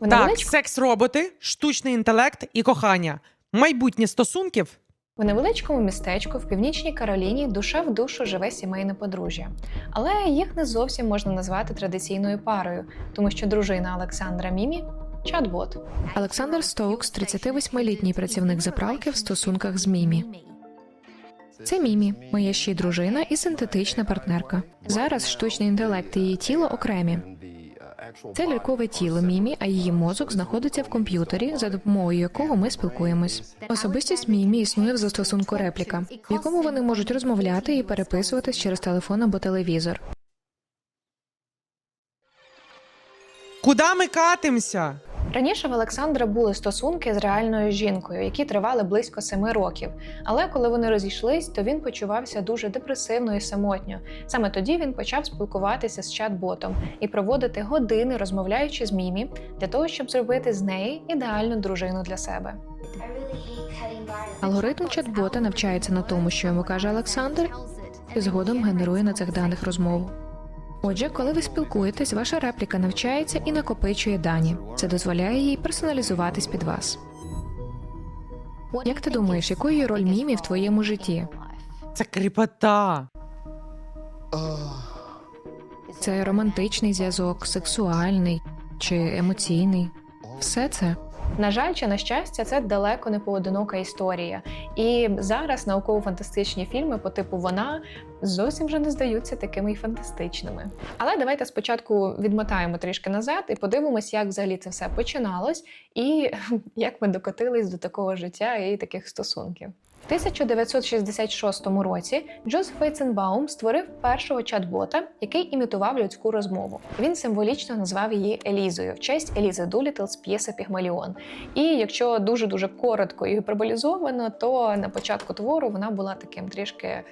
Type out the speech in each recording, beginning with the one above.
Так, невеличку, секс-роботи, штучний інтелект і кохання. Майбутнє стосунків. в невеличкому містечку в північній Кароліні душа в душу живе сімейне подружжя. Але їх не зовсім можна назвати традиційною парою, тому що дружина Олександра Мімі чат-бот. Олександр Стоукс, 38-літній працівник заправки в стосунках з Мімі. Це Мімі, моя ще й дружина і синтетична партнерка. Зараз штучний інтелект і її тіло окремі. Це лялькове тіло Мімі, а її мозок знаходиться в комп'ютері, за допомогою якого ми спілкуємось. Особистість Мімі існує в застосунку репліка, в якому вони можуть розмовляти і переписуватись через телефон або телевізор. Куди ми катимося? Раніше в Олександра були стосунки з реальною жінкою, які тривали близько семи років. Але коли вони розійшлись, то він почувався дуже депресивно і самотньо. Саме тоді він почав спілкуватися з чат-ботом і проводити години, розмовляючи з Мімі, для того, щоб зробити з неї ідеальну дружину для себе. Алгоритм чат-бота навчається на тому, що йому каже Олександр, і згодом генерує на цих даних розмову. Отже, коли ви спілкуєтесь, ваша репліка навчається і накопичує дані. Це дозволяє їй персоналізуватись під вас. Як ти думаєш, якою є роль мімі в твоєму житті? Це кріпота. Це романтичний зв'язок, сексуальний чи емоційний? Все це На жаль, чи на щастя, це далеко не поодинока історія. І зараз науково-фантастичні фільми по типу вона зовсім вже не здаються такими й фантастичними. Але давайте спочатку відмотаємо трішки назад і подивимось, як взагалі це все починалось, і як ми докотились до такого життя і таких стосунків. В 1966 році Джозеф Вейценбаум створив першого чат-бота, який імітував людську розмову. Він символічно назвав її Елізою в честь Елізи Дулітл з п'єси Пігмаліон. І якщо дуже дуже коротко і гіперболізовано, то на початку твору вона була таким трішки е,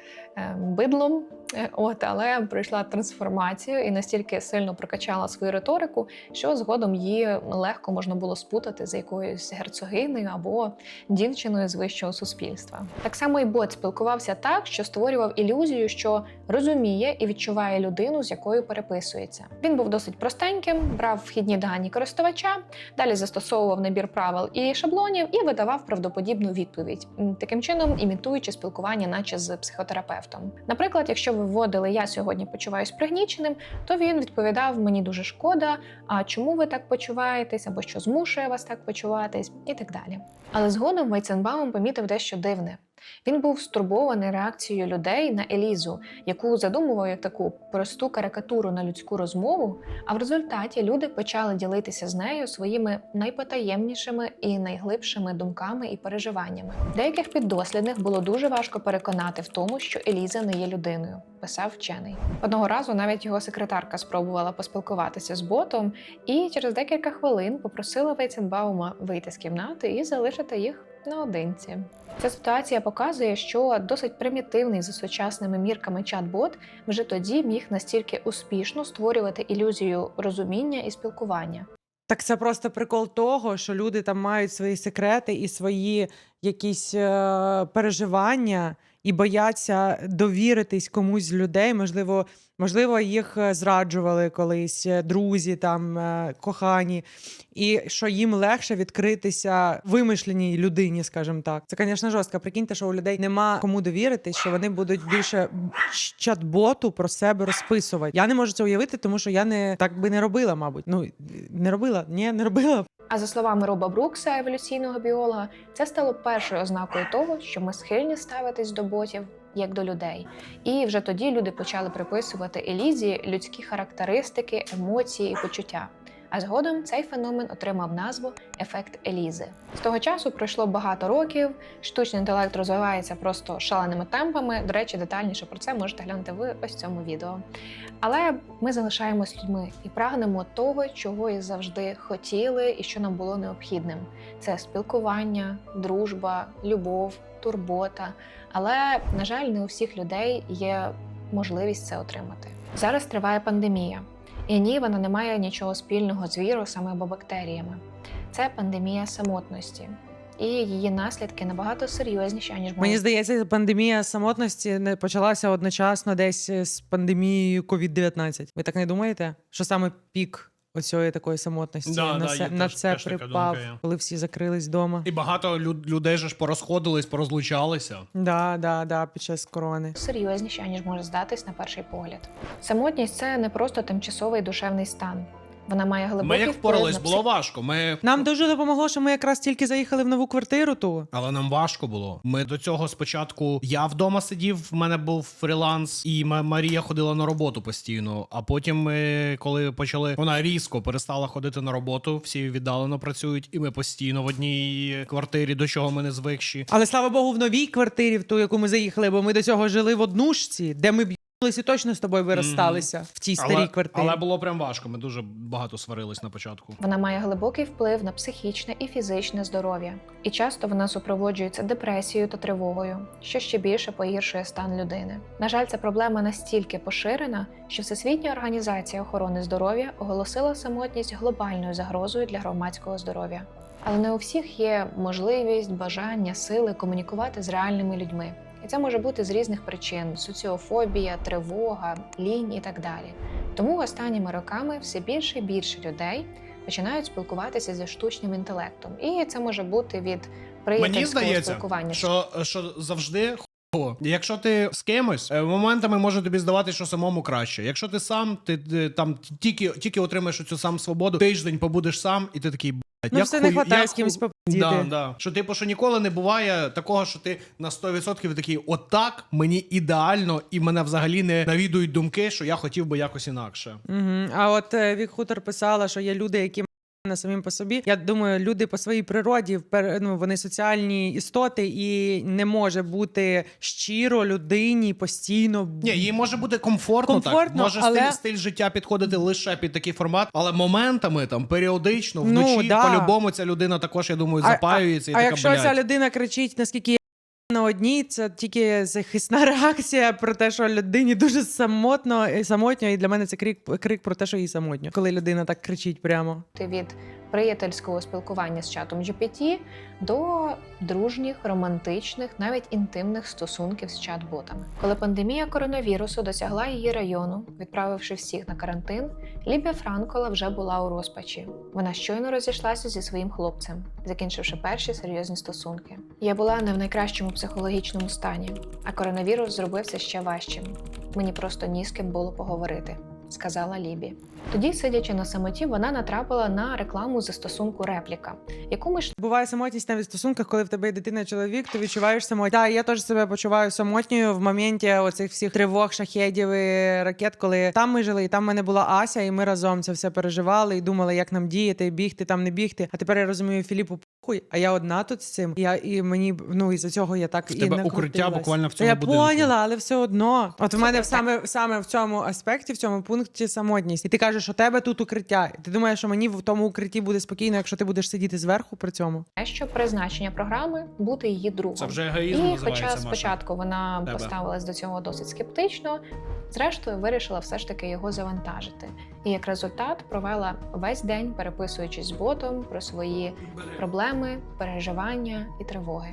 бидлом. Е, От, але пройшла трансформацію і настільки сильно прокачала свою риторику, що згодом її легко можна було спутати з якоюсь герцогинею або дівчиною з вищого суспільства. Так само і бот спілкувався так, що створював ілюзію, що розуміє і відчуває людину, з якою переписується. Він був досить простеньким, брав вхідні дані користувача, далі застосовував набір правил і шаблонів і видавав правдоподібну відповідь, таким чином імітуючи спілкування, наче з психотерапевтом. Наприклад, якщо ви вводили я сьогодні почуваюсь пригніченим, то він відповідав мені дуже шкода. А чому ви так почуваєтесь, або що змушує вас так почуватись, і так далі. Але згодом Вайценбаум помітив дещо дивне. Він був стурбований реакцією людей на Елізу, яку задумував як таку просту карикатуру на людську розмову. А в результаті люди почали ділитися з нею своїми найпотаємнішими і найглибшими думками і переживаннями. Деяких піддослідних було дуже важко переконати в тому, що Еліза не є людиною, писав вчений. Одного разу навіть його секретарка спробувала поспілкуватися з ботом, і через декілька хвилин попросила Вейценбаума вийти з кімнати і залишити їх наодинці. Ця ситуація показує, що досить примітивний за сучасними мірками чат-бот вже тоді міг настільки успішно створювати ілюзію розуміння і спілкування. Так це просто прикол того, що люди там мають свої секрети і свої якісь е, переживання і бояться довіритись комусь з людей. Можливо, можливо, їх е, зраджували колись е, друзі, там е, кохані, і що їм легше відкритися вимишленій людині, скажімо так. Це, звісно, жорстко. Прикиньте, що у людей нема кому довіритись, що вони будуть більше чат-боту про себе розписувати. Я не можу це уявити, тому що я не так би не робила, мабуть. Ну не робила, ні, не робила. А за словами Роба Брукса, еволюційного біолога, це стало першою ознакою того, що ми схильні ставитись до ботів як до людей. І вже тоді люди почали приписувати Елізі людські характеристики, емоції і почуття. А згодом цей феномен отримав назву ефект Елізи. З того часу пройшло багато років. Штучний інтелект розвивається просто шаленими темпами. До речі, детальніше про це можете глянути в ось цьому відео. Але ми залишаємось людьми і прагнемо того, чого і завжди хотіли, і що нам було необхідним. Це спілкування, дружба, любов, турбота. Але, на жаль, не у всіх людей є можливість це отримати. Зараз триває пандемія, і ні, вона не має нічого спільного з вірусами або бактеріями. Це пандемія самотності. І її наслідки набагато серйозніші, аніж Мені здається, пандемія самотності не почалася одночасно десь з пандемією COVID-19. Ви так не думаєте? Що саме пік оцієї такої самотності. Да, на да, це, є на теж- це теж така припав, думка є. коли всі закрились вдома. І багато люд- людей же ж порозходились, порозлучалися. Да, да, да, під час корони. серйозніше, ніж може здатись на перший погляд. Самотність це не просто тимчасовий душевний стан. Вона має глибокий Ми як вплив впорались, на було важко. Ми Нам дуже допомогло, що ми якраз тільки заїхали в нову квартиру ту. Але нам важко було. Ми до цього спочатку я вдома сидів, в мене був фріланс, і Ма- Марія ходила на роботу постійно. А потім ми, коли почали, вона різко перестала ходити на роботу, всі віддалено працюють, і ми постійно в одній квартирі, до чого ми не звикші. Але слава Богу, в новій квартирі, в ту, яку ми заїхали, бо ми до цього жили в однушці, де ми б'їлися і точно з тобою би розсталися в тій старій Але, квартирі. але було прям важко. Ми дуже багато сварились на початку. Вона має глибокий вплив на психічне і фізичне здоров'я, і часто вона супроводжується депресією та тривогою, що ще більше погіршує стан людини. На жаль, ця проблема настільки поширена, що Всесвітня організація охорони здоров'я оголосила самотність глобальною загрозою для громадського здоров'я. Але не у всіх є можливість, бажання, сили комунікувати з реальними людьми. І це може бути з різних причин: соціофобія, тривога, лінь і так далі. Тому останніми роками все більше і більше людей починають спілкуватися зі штучним інтелектом. І це може бути від Мені здається, спілкування. що, що завжди. Якщо ти з кимось, е, моментами може тобі здавати, що самому краще. Якщо ти сам, ти, ти там тільки, тільки отримаєш цю сам свободу, тиждень побудеш сам, і ти такий Ну, як все не хватає як з кимось попадіти. Да, да. Що типу, що ніколи не буває такого, що ти на 100% такий, отак мені ідеально, і мене взагалі не навідують думки, що я хотів би якось інакше. Угу. А от е, Вік Хутор писала, що є люди, які на самим по собі. Я думаю, люди по своїй природі ну, вони соціальні істоти, і не може бути щиро людині постійно. Ні, їй може бути комфортно, Комфортно, так. Може але- стиль, стиль життя підходити лише під такий формат, але моментами там періодично, Ну, вночі, да. по-любому ця людина також, я думаю, А- запаюється і а така якщо блядь. ця людина кричить, наскільки на одній, це тільки захисна реакція про те, що людині дуже самотно і самотньо, і для мене це крик, крик про те, що їй самотньо, коли людина так кричить прямо. Ти від приятельського спілкування з чатом GPT до дружніх, романтичних, навіть інтимних стосунків з чат-ботами. Коли пандемія коронавірусу досягла її району, відправивши всіх на карантин, Лібія Франкола вже була у розпачі. Вона щойно розійшлася зі своїм хлопцем, закінчивши перші серйозні стосунки. Я була не в найкращому психологічному стані, а коронавірус зробився ще важчим. Мені просто ні з ким було поговорити, сказала Лібі. Тоді, сидячи на самоті, вона натрапила на рекламу застосунку репліка, яку ми Буває самотність навіть в стосунках, коли в тебе є дитина чоловік, ти відчуваєш самотність. Так, я теж себе почуваю самотньою в моменті оцих всіх тривог, шахедів і ракет, коли там ми жили, і там в мене була Ася, і ми разом це все переживали і думали, як нам діяти, бігти, там не бігти. А тепер я розумію, Філіпу похуй, а я одна тут з цим. Я і мені ну із за цього я так В і тебе накрутилась. укриття буквально в Та цьому я будинку. поняла, але все одно. От в мене саме саме в цьому аспекті, в цьому пункті самотність. І ти кажеш, що у тебе тут укриття. Ти думаєш, що мені в тому укритті буде спокійно, якщо ти будеш сидіти зверху при цьому. те, що призначення програми бути її другом. Це вже егоїзм І називається, хоча Маша. спочатку вона Тебе. поставилась до цього досить скептично, зрештою вирішила все ж таки його завантажити. І як результат провела весь день, переписуючись з ботом про свої проблеми, переживання і тривоги.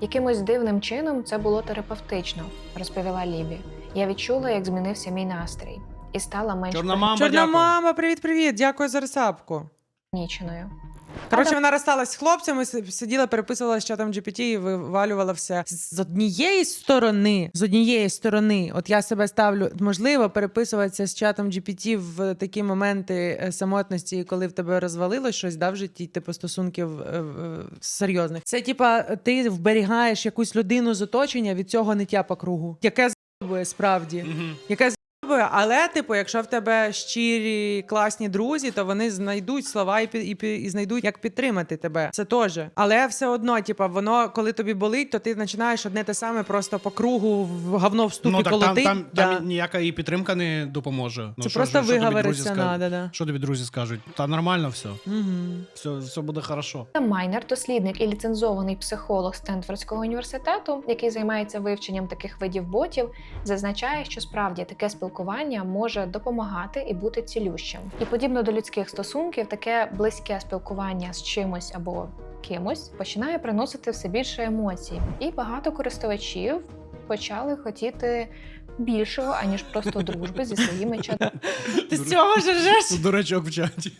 Якимось дивним чином це було терапевтично, розповіла Лібі. Я відчула, як змінився мій настрій, і стала менш Чорна мама, Чорна дякую. мама, привіт, привіт. Дякую за рецепку. пригніченою. Коротше, вона розсталась з хлопцями, с- сиділа, переписувала з чатом GPT і вивалювала все. З однієї сторони, з однієї сторони, от я себе ставлю, можливо, переписуватися з чатом GPT в такі моменти е, самотності, коли в тебе розвалилось щось да, в житті, типу стосунків е, е, серйозних. Це типа ти вберігаєш якусь людину з оточення від цього ниття по кругу, яке з**бує справді Мгм. яке з**бує, але, типу, якщо в тебе щирі класні друзі, то вони знайдуть слова і, пі- і, пі- і знайдуть, як підтримати тебе. Це теж. Але все одно, типу, воно, коли тобі болить, то ти починаєш одне те саме просто по кругу в говно в ступі Ну так там, колотить. там, Да. там ніяка і підтримка не допоможе. Ну, Це що- просто тобі друзі виговоритися скажуть? надо, да. Що тобі друзі скажуть? Та нормально все. Угу. Все, все буде хорошо. Майнер, дослідник і ліцензований психолог Стенфордського університету, який займається вивченням таких видів ботів, зазначає, що справді таке спілкування може допомагати і бути цілющим. І подібно до людських стосунків, таке близьке спілкування з чимось або кимось починає приносити все більше емоцій. І багато користувачів почали хотіти більшого, аніж просто дружби зі своїми чат Ти з цього ж ржеш? Тут дурачок в чаті.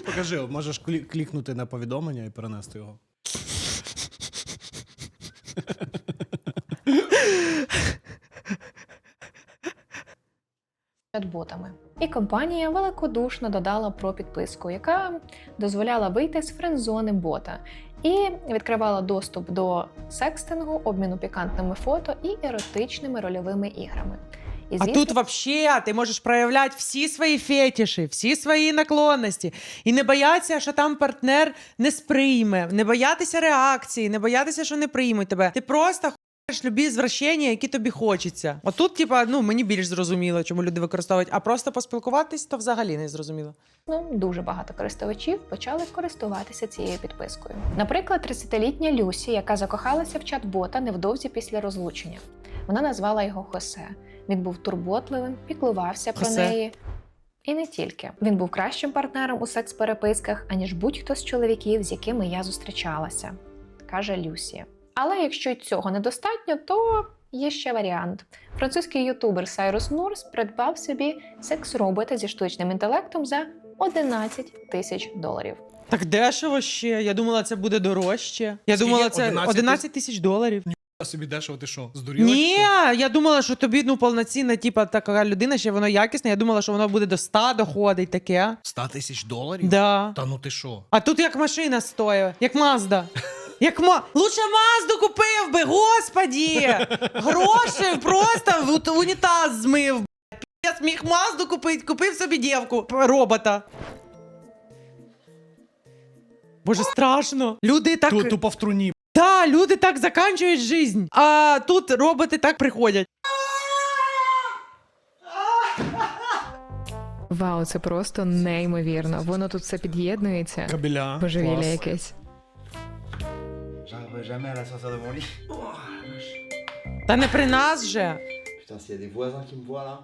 Покажи, можеш клі- клікнути на повідомлення і перенести його. чат-ботами. І компанія великодушно додала про підписку, яка дозволяла вийти з френдзони бота і відкривала доступ до секстингу, обміну пікантними фото і еротичними рольовими іграми. І, А тут вообще ти можеш проявляти всі свої фетіші, всі свої наклонності. І не боятися, що там партнер не сприйме, не боятися реакції, не боятися, що не приймуть тебе. Ти просто любі звращення, які тобі хочеться. Отут, типа, ну мені більш зрозуміло, чому люди використовують, а просто поспілкуватись, то взагалі не зрозуміло. Ну, дуже багато користувачів почали користуватися цією підпискою. Наприклад, 30-літня Люсі, яка закохалася в чат-бота невдовзі після розлучення. Вона назвала його Хосе. Він був турботливим, піклувався про Хосе. неї. І не тільки він був кращим партнером у секс-переписках, аніж будь-хто з чоловіків, з якими я зустрічалася, каже Люсі. Але якщо цього недостатньо, то є ще варіант. Французький ютубер Сайрус Нурс придбав собі секс-робота зі штучним інтелектом за 11 тисяч доларів. Так дешево ще. Я думала, це буде дорожче. Я Скільки? думала, це 11 11 тисяч доларів. А собі дешево, ти що? Здуріла? Ні, що? я думала, що тобі ну повноцінна, типа така людина, ще воно якісне. Я думала, що воно буде до 100 доходить таке. 100 тисяч доларів? Да. Та ну ти що? А тут як машина стоїть, як Мазда. Як ма... Лучше Мазду купив би, господі! Гроші просто в унітаз змив. Я міг Мазду купити, купив собі дівку, п- робота. Боже, страшно. Люди так. Ту- Тупо в труні. Да, люди так заканчують жизнь. А тут роботи так приходять. Вау, це просто неймовірно. Воно тут все під'єднується. Кабеля. Божевілля Клас. якесь. Jamais à la sortir de mon lit. Oh, la vache. Та не при нас же. Putain, s'il y a des voisins qui me voient là.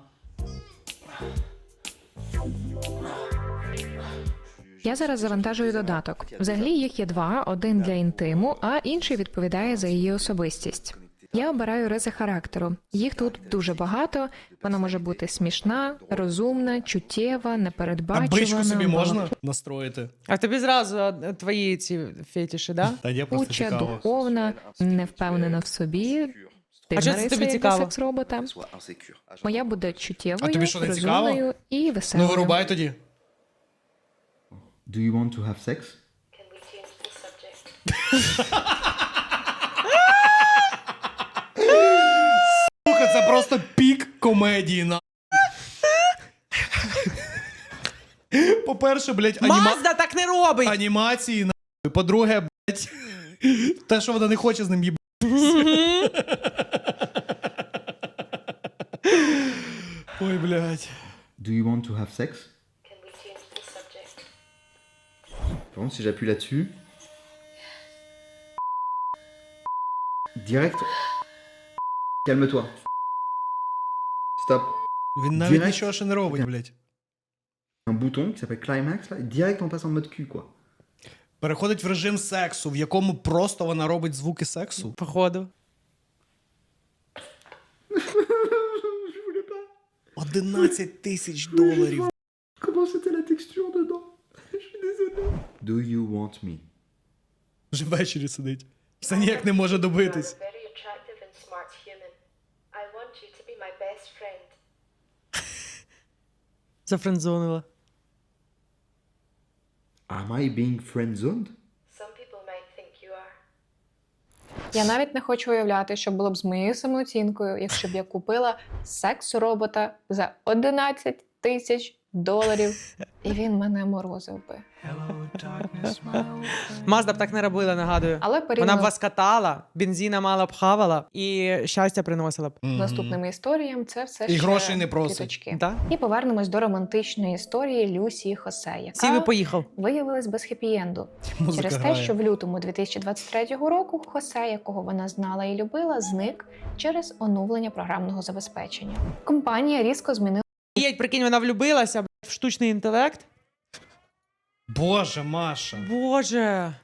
Я зараз завантажую додаток. Взагалі їх є два: один для інтиму, а інший відповідає за її особистість. Я обираю ризи характеру. Їх тут дуже багато. Вона може бути смішна, розумна, чуттєва, А непередбачувана. бичку собі можна настроїти? А тобі зразу твої ці фетіші, да? Та є просто Уча, цікаво. духовна, невпевнена в собі. А що це тобі цікаво? À chaque Моя буде чуттєвою, А тобі що, не цікаво? розумною і веселою. Ну вирубай тоді. Do you want to have sex? Слухай, це просто пік комедії на. По-перше, блядь, аніма... Мазда так не робить! анімації на. По-друге, блядь, те, що вона не хоче з ним їб... Ой, блядь. Do you want to have sex? Par contre, si j'appuie là-dessus. Direct. Calme-toi. Stop. Він навіть Direct. нічого ще не робить, блядь. Un bouton qui s'appelle Climax là. et Direct on passe en mode cul quoi. Переходить в режим сексу, в якому просто вона робить звуки сексу. Походу. 11 тисяч доларів. Comment c'était la texture dedans Je suis désolé. Do you want me? Вже ввечері сидить. Все ніяк не може добитись. Best friend. Зафрендзонила. Am I being friendzoned? Some people might think you are. Я навіть не хочу уявляти, що було б з моєю самооцінкою, якщо б я купила секс-робота за 11 тисяч доларів, і він мене морозив би. Мазда б так не робила, нагадую. Але Вона б порівняно вас катала, бензина мало б хавала і щастя приносила б. з наступними історіями це все І ще грошей не просить. квіточки. Да? І повернемось до романтичної історії Люсі і Хосе, Сів і поїхав. виявилась без хеппі-енду. Музика Через те, грає. що в лютому 2023 року Хосе, якого вона знала і любила, зник через оновлення програмного забезпечення. Компанія різко змінила Їдь, прикинь, вона влюбилася блядь, в штучний інтелект. Боже, Маша, Боже,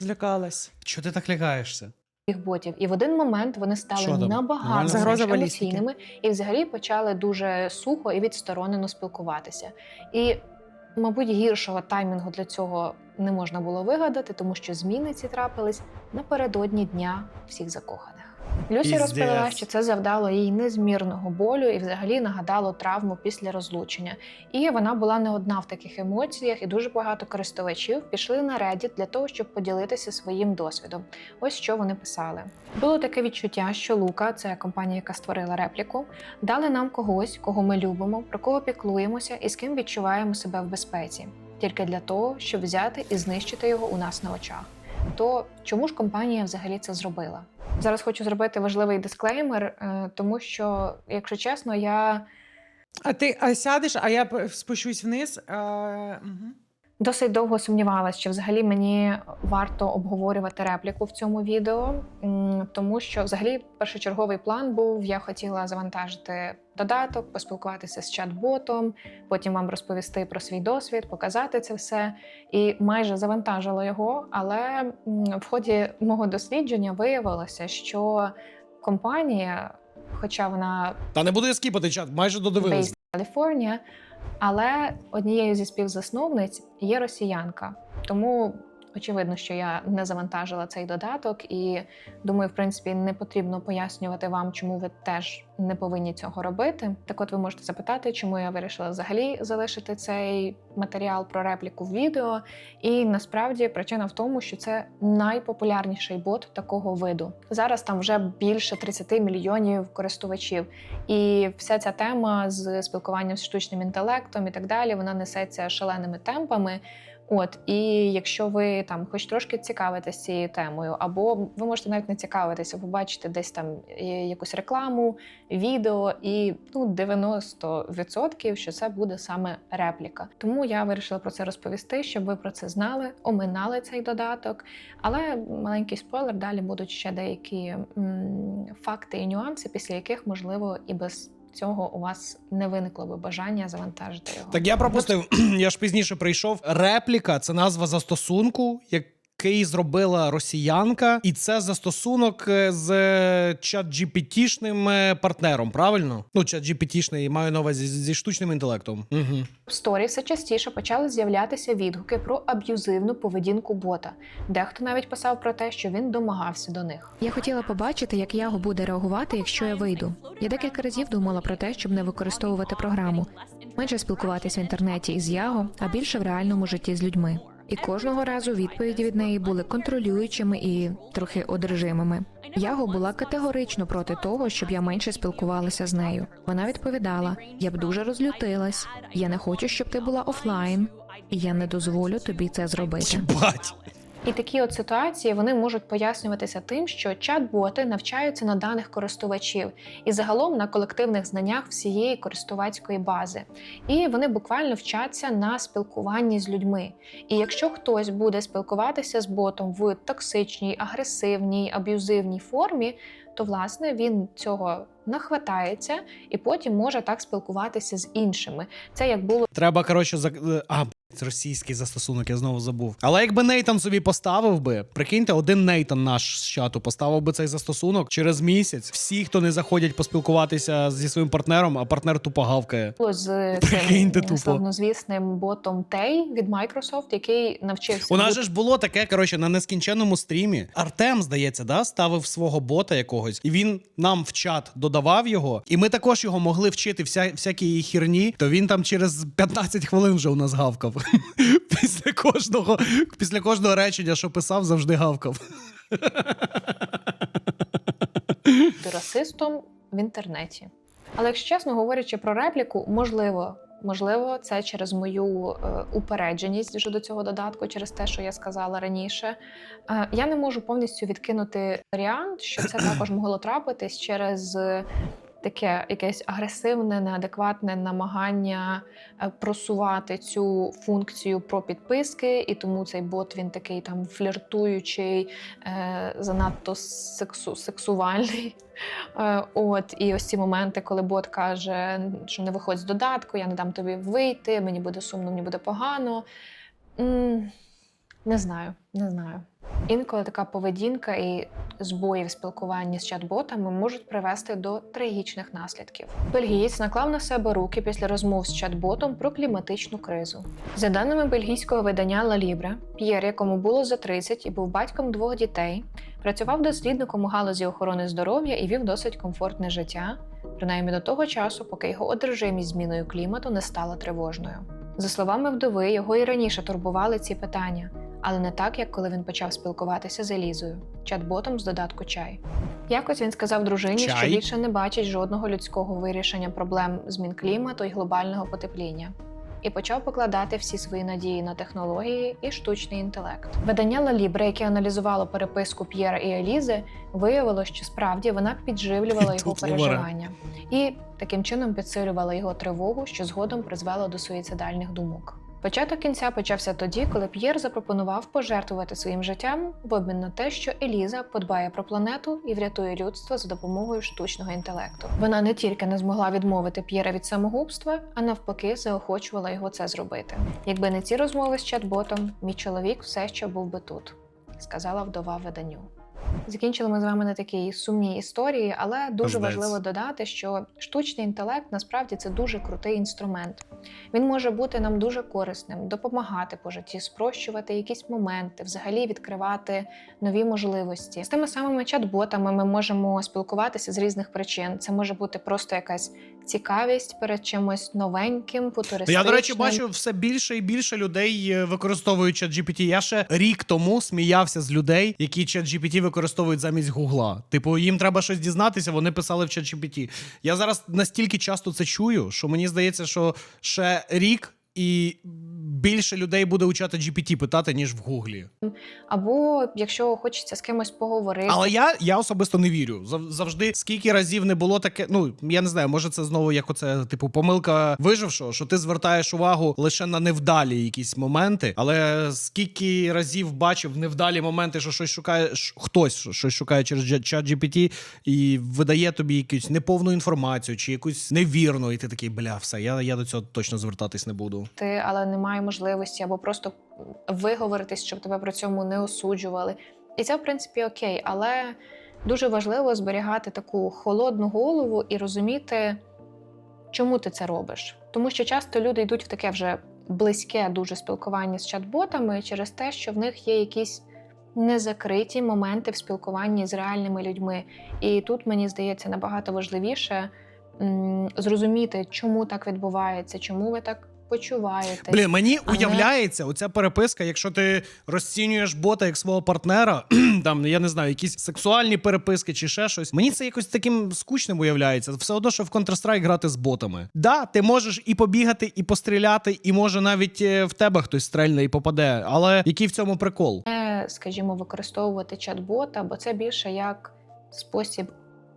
злякалась. чого ти так лякаєшся? їх ботів. І в один момент вони Що стали набагато? Загроза балістики. емоційними і взагалі почали дуже сухо і відсторонено спілкуватися. І, мабуть, гіршого таймінгу для цього не можна було вигадати, тому що зміни ці трапились напередодні дня всіх закоханих. Люсі Піздець. розповіла, що це завдало їй незмірного болю і взагалі нагадало травму після розлучення. І вона була не одна в таких емоціях, і дуже багато користувачів пішли на Reddit для того, щоб поділитися своїм досвідом. Ось що вони писали. Було таке відчуття, що Лука, це компанія, яка створила репліку, дали нам когось, кого ми любимо, про кого піклуємося і з ким відчуваємо себе в безпеці, тільки для того, щоб взяти і знищити його у нас на очах. То чому ж компанія взагалі це зробила? Зараз хочу зробити важливий дисклеймер, е, тому що, якщо чесно, я А ти а сядеш, а я спущусь вниз. А, угу. Досить довго сумнівалася, чи взагалі мені варто обговорювати репліку в цьому відео, тому що взагалі першочерговий план був: я хотіла завантажити додаток, поспілкуватися з чат-ботом, потім вам розповісти про свій досвід, показати це все. І майже завантажила його. Але в ході мого дослідження виявилося, що компанія, хоча вона Та не буду я скіпати чат, майже додивились. California, але однією зі співзасновниць є росіянка. Тому очевидно, що я не завантажила цей додаток, і думаю, в принципі, не потрібно пояснювати вам, чому ви теж не повинні цього робити. Так, от ви можете запитати, чому я вирішила взагалі залишити цей матеріал про репліку в відео. І насправді причина в тому, що це найпопулярніший бот такого виду. Зараз там вже більше 30 мільйонів користувачів. І вся ця тема з спілкуванням з штучним інтелектом і так далі, вона несеться шаленими темпами. От, і якщо ви там хоч трошки цікавитесь цією темою, або ви можете навіть не цікавитися, побачите десь там е, якусь рекламу, відео, і ну 90% що це буде саме репліка. Тому я вирішила про це розповісти, щоб ви про це знали, оминали цей додаток. Але маленький спойлер, далі будуть ще деякі м, факти і нюанси, після яких можливо і без цього у вас не виникло би бажання завантажити його. Так я пропустив, я ж пізніше прийшов. Репліка це назва застосунку, який зробила росіянка, і це застосунок е, з чат GPT-шним е, партнером, правильно? Ну, чат GPT-шний, маю на увазі зі штучним інтелектом. Угу. В сторі все частіше почали з'являтися відгуки про аб'юзивну поведінку бота. Дехто навіть писав про те, що він домагався до них. Я хотіла побачити, як Яго буде реагувати, якщо я вийду. Я декілька разів думала про те, щоб не використовувати програму, менше спілкуватись в інтернеті із Яго, а більше в реальному житті з людьми. І кожного разу відповіді від неї були контролюючими і трохи одержимими. Яго була категорично проти того, щоб я менше спілкувалася з нею. Вона відповідала: я б дуже розлютилась. Я не хочу, щоб ти була офлайн, і я не дозволю тобі це зробити. Бать. І такі от ситуації вони можуть пояснюватися тим, що чат-боти навчаються на даних користувачів і загалом на колективних знаннях всієї користувацької бази. І вони буквально вчаться на спілкуванні з людьми. І якщо хтось буде спілкуватися з ботом в токсичній, агресивній, аб'юзивній формі, то власне він цього нахватається і потім може так спілкуватися з іншими. Це як було Треба, коротше, за... е, а, російський застосунок, я знову забув. Але якби Нейтан собі поставив би, прикиньте, один Нейтан наш з чату поставив би цей застосунок через місяць. Всі, хто не заходять поспілкуватися зі своїм партнером, а партнер тупо гавкає. з Прикиньте цим тупо. славнозвісним ботом Tay від Microsoft, який навчився У нас же ж було таке, коротше, на нескінченному стрімі. Артем, здається, да, ставив свого бота якогось, і він нам в чат додавав його. І ми також його могли вчити вся, всякій херні. То він там через 15 хвилин вже у нас гавкав. Після кожного, після кожного речення, що писав, завжди гавкав. бути расистом в інтернеті. Але якщо чесно говорячи про репліку, можливо. Можливо, це через мою е, упередженість вже до цього додатку, через те, що я сказала раніше. Е, я не можу повністю відкинути варіант, що це також могло трапитись через таке якесь агресивне, неадекватне намагання е, просувати цю функцію про підписки, і тому цей бот він такий там фліртуючий, е, занадто сексу, сексуальний. Е, От, і ось ці моменти, коли бот каже, що не виходь з додатку, я не дам тобі вийти, мені буде сумно, мені буде погано. Не знаю, не знаю. Інколи така поведінка і збої в спілкуванні з чат-ботами можуть привести до трагічних наслідків. Бельгієць наклав на себе руки після розмов з чат-ботом про кліматичну кризу. За даними бельгійського видання La Libre, П'єр, якому було за 30 і був батьком двох дітей, працював дослідником у галузі охорони здоров'я і вів досить комфортне життя, принаймні до того часу, поки його одержимість зміною клімату не стала тривожною. За словами вдови, його і раніше турбували ці питання, але не так, як коли він почав спілкуватися з Елізою, чат-ботом з додатку чай. Якось він сказав дружині, що більше не бачить жодного людського вирішення проблем змін клімату і глобального потепління. І почав покладати всі свої надії на технології і штучний інтелект. Видання Лалібри, яке аналізувало переписку П'єра і Елізи, виявило, що справді вона підживлювала його переживання і таким чином підсилювала його тривогу, що згодом призвело до суїцидальних думок. Початок кінця почався тоді, коли П'єр запропонував пожертвувати своїм життям в обмін на те, що Еліза подбає про планету і врятує людство за допомогою штучного інтелекту. Вона не тільки не змогла відмовити П'єра від самогубства, а навпаки, заохочувала його це зробити. Якби не ці розмови з чат-ботом, мій чоловік все ще був би тут, сказала вдова виданню. Закінчили ми з вами на такій сумній історії, але дуже Пиздець. важливо додати, що штучний інтелект насправді це дуже крутий інструмент. Він може бути нам дуже корисним, допомагати по житті, спрощувати якісь моменти, взагалі відкривати нові можливості. З тими самими чат-ботами ми можемо спілкуватися з різних причин. Це може бути просто якась цікавість перед чимось новеньким, Ну, футуристичним. Я, до речі, бачу все більше і більше людей е, використовують чат GPT. Я ще рік тому сміявся з людей, які ChatGPT використовують замість Гугла. Типу, їм треба щось дізнатися, вони писали в ChatGPT. Я зараз настільки часто це чую, що мені здається, що ще рік. І більше людей буде у чата GPT питати, ніж в Гуглі. Або якщо хочеться з кимось поговорити. Але я, я особисто не вірю. Зав- Завжди скільки разів не було таке. Ну я не знаю, може це знову як оце, типу, помилка вижившого, що ти звертаєш увагу лише на невдалі якісь моменти. Але скільки разів бачив невдалі моменти, що щось шукає ш- хтось що- щось шукає через чат GPT і видає тобі якусь неповну інформацію чи якусь невірну, і ти такий бля, все, я, я до цього точно звертатись не буду. ти, але немає можливості, або просто виговоритись, щоб тебе при цьому не осуджували. І це, в принципі, окей, але дуже важливо зберігати таку холодну голову і розуміти, чому ти це робиш. Тому що часто люди йдуть в таке вже близьке дуже спілкування з чат-ботами через те, що в них є якісь незакриті моменти в спілкуванні з реальними людьми. І тут мені здається набагато важливіше зрозуміти, чому так відбувається, чому ви так почуваєтесь. Блін, мені Але- уявляється оця переписка, якщо ти розцінюєш бота як свого партнера, там я не знаю, якісь сексуальні переписки чи ще щось. Мені це якось таким скучним уявляється. Все одно, що в Counter-Strike грати з ботами. Да, ти можеш і побігати, і постріляти, і може навіть е, в тебе хтось стрельне і попаде. Але який в цьому прикол? не, скажімо, використовувати чат-бота, бо це більше як спосіб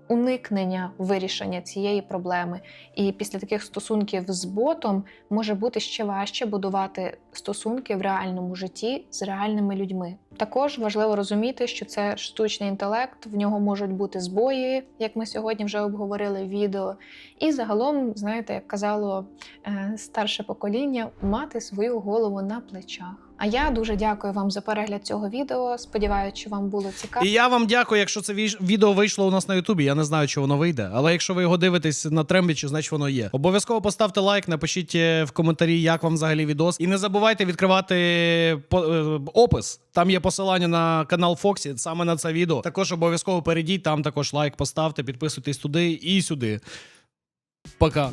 уникнення вирішення цієї проблеми. І після таких стосунків з ботом може бути ще важче будувати стосунки в реальному житті з реальними людьми. Також важливо розуміти, що це штучний інтелект, в нього можуть бути збої, як ми сьогодні вже обговорили в відео. І загалом, знаєте, як казало е, старше покоління, мати свою голову на плечах. А я дуже дякую вам за перегляд цього відео. Сподіваюся, що вам було цікаво. І я вам дякую, якщо це відео вийшло у нас на Ютубі. Я не знаю, чи воно вийде. Але якщо ви його дивитесь на трембічі, значить воно є. Обов'язково поставте лайк, напишіть е, в коментарі, як вам взагалі відос. І не забувайте відкривати е, опис. Там є посилання на канал Фоксі, саме на це відео. Також обов'язково перейдіть, там також лайк поставте, підписуйтесь туди і сюди. Пока.